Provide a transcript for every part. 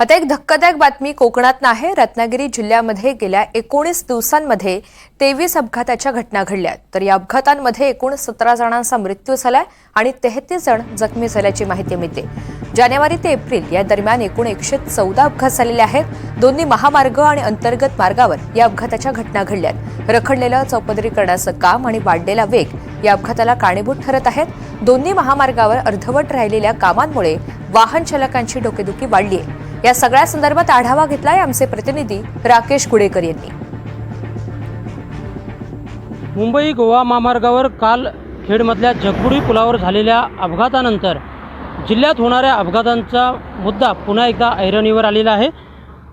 आता एक धक्कादायक बातमी कोकणात आहे रत्नागिरी जिल्ह्यामध्ये गेल्या एकोणीस दिवसांमध्ये तेवीस अपघाताच्या घटना घडल्या. तर या अपघातांमध्ये एकूण सतरा जणांचा मृत्यू झालाय आणि तेहतीस जण जखमी झाल्याची माहिती मिळते. जानेवारी ते एप्रिल या दरम्यान एकूण एकशे चौदा अपघात झालेले आहेत. दोन्ही महामार्ग आणि अंतर्गत मार्गावर या अपघाताच्या घटना घडल्यात. रखडलेलं चौपदरीकरणाचं काम आणि वाढलेला वेग या अपघाताला कारणीभूत ठरत आहेत. दोन्ही महामार्गावर अर्धवट राहिलेल्या कामांमुळे वाहन चालकांची डोकेदुखी वाढली आहे या सगळ्या संदर्भात आढावा घेतलाय आमचे प्रतिनिधी राकेश गुडेकर यांनी. मुंबई गोवा महामार्गावर काल खेडमधल्या जगबुडी पुलावर झालेल्या अपघातानंतर जिल्ह्यात होणाऱ्या अपघातांचा मुद्दा पुन्हा एकदा ऐरणीवर आलेला आहे.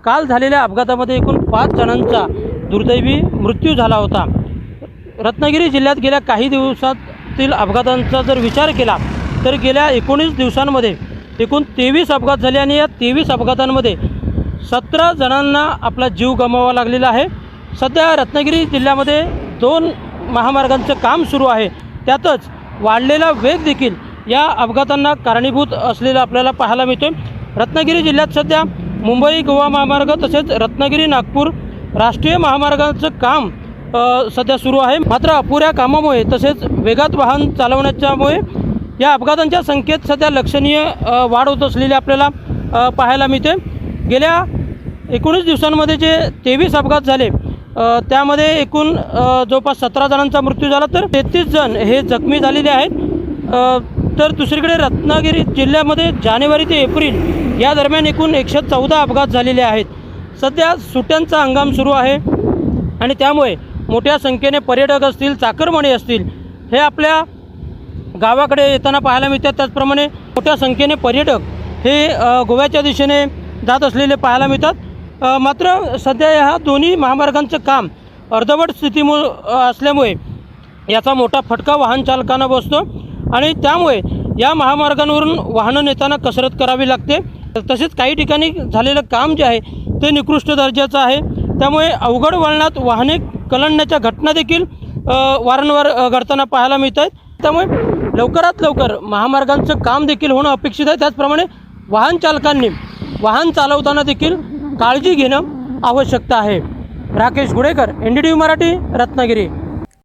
काल झालेल्या अपघातामध्ये एकूण पाच जणांचा दुर्दैवी मृत्यू झाला होता. रत्नागिरी जिल्ह्यात गेल्या काही दिवसातील अपघातांचा जर विचार केला तर गेल्या एकोणीस दिवसांमध्ये एकूण तेवीस अपघात झाले आणि या तेवीस अपघातांमध्ये सतरा जणांना आपला जीव गमवावा लागलेला आहे. सध्या रत्नागिरी जिल्ह्यामध्ये दोन महामार्गांचं काम सुरू आहे. त्यातच वाढलेला वेग देखील या अपघातांना कारणीभूत असलेलं आपल्याला पाहायला मिळतो रत्नागिरी जिल्ह्यात सध्या मुंबई गोवा महामार्ग तसेच रत्नागिरी नागपूर राष्ट्रीय महामार्गाचं काम सध्या सुरू आहे. मात्र अपुऱ्या कामामुळे तसेच वेगात वाहन चालवण्याच्यामुळे या अपघातांच्या संख्येत सध्या लक्षणीय वाढ होत असलेली आपल्याला पाहायला मिळते गेल्या एकोणीस दिवसांमध्ये जे तेवीस अपघात झाले त्यामध्ये एकूण जवळपास सतरा जणांचा मृत्यू झाला. तर तेहतीस जण हे जखमी झालेले आहेत. तर दुसरीकडे रत्नागिरी जिल्ह्यामध्ये जानेवारी ते एप्रिल या दरम्यान एकूण एकशे चौदा अपघात झालेले आहेत. सध्या सुट्यांचा हंगाम सुरू आहे आणि त्यामुळे मोठ्या संख्येने पर्यटक असतील चाकरमणी असतील हे आपल्या गावाकडे येताना पाहायला मिळतात. त्याचप्रमाणे मोठ्या संख्येने पर्यटक हे गोव्याच्या दिशेने जात असलेले पाहायला मिळतात. मात्र सध्या ह्या दोन्ही महामार्गांचं काम अर्धवट स्थितीमु असल्यामुळे याचा मोठा फटका वाहन चालकांना बसतो. आणि त्यामुळे या महामार्गांवरून वाहनं नेताना कसरत करावी लागते. तसेच काही ठिकाणी झालेलं काम जे आहे ते निकृष्ट दर्जाचं आहे. त्यामुळे अवघड वळणात वाहने कलंडण्याच्या घटना देखील वारंवार घडताना पाहायला मिळत आहेत त्यामुळे लवकरात लवकर महामार्गांचं काम देखील होणं अपेक्षित आहे. त्याचप्रमाणे वाहन चालकांनी वाहन चालवताना देखील काळजी घेणं आवश्यकता आहे. Rakesh Gudekar N D T V Marathi Ratnagiri.